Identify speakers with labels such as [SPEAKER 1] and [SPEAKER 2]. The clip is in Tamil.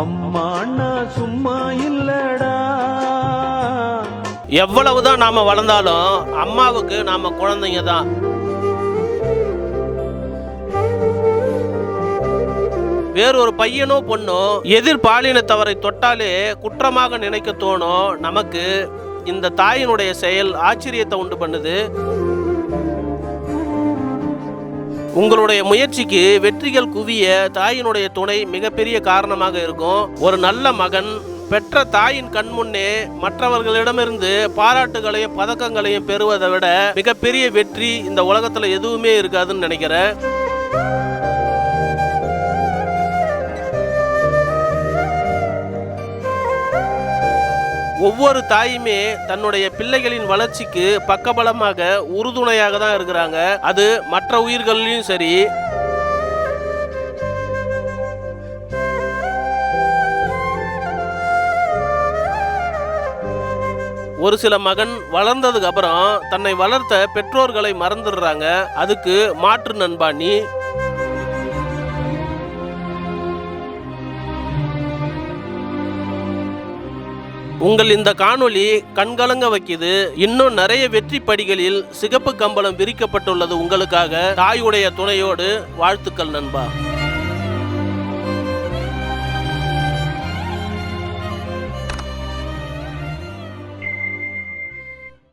[SPEAKER 1] அம்மா நான் சும்மா இல்லடா.
[SPEAKER 2] எவ்வளவுதான் நாம வளர்ந்தாலும் அம்மாவுக்கு நாம குழந்தைங்க தான். வேறொரு பையனோ பொண்ணோ எதிர் பாலினத்தவரை தொட்டாலே குற்றமாக நினைக்க தோணும். நமக்கு இந்த தாயினுடைய செயல் ஆச்சரியத்தை உண்டு பண்ணுது. உங்களுடைய முயற்சிக்கு வெற்றிகள் குவிய தாயினுடைய துணை மிகப்பெரிய காரணமாக இருக்கும். ஒரு நல்ல மகன் பெற்ற தாயின் கண் முன்னே மற்றவர்களிடமிருந்து பாராட்டுகளையும் பதக்கங்களையும் பெறுவதை விட மிகப்பெரிய வெற்றி இந்த உலகத்தில் எதுவுமே இருக்காதுன்னு நினைக்கிறேன். ஒவ்வொரு தாயுமே தன்னுடைய பிள்ளைகளின் வளர்ச்சிக்கு பக்கபலமாக உறுதுணையாக தான் இருக்கிறாங்க. அது மற்ற உயிர்கள்லையும் சரி. ஒரு சில மகன் வளர்ந்ததுக்கு அப்புறம் தன்னை வளர்த்த பெற்றோர்களை மறந்துடுறாங்க. அதுக்கு மாற்று நண்பா நீ உங்கள் இந்த காணொளி கண்கலங்க வைக்குது. இன்னும் நிறைய வெற்றி படிகளில் சிகப்பு கம்பளம் விரிக்கப்பட்டுள்ளது உங்களுக்காக. தாயுடைய துணையோடு வாழ்த்துக்கள் நண்பா.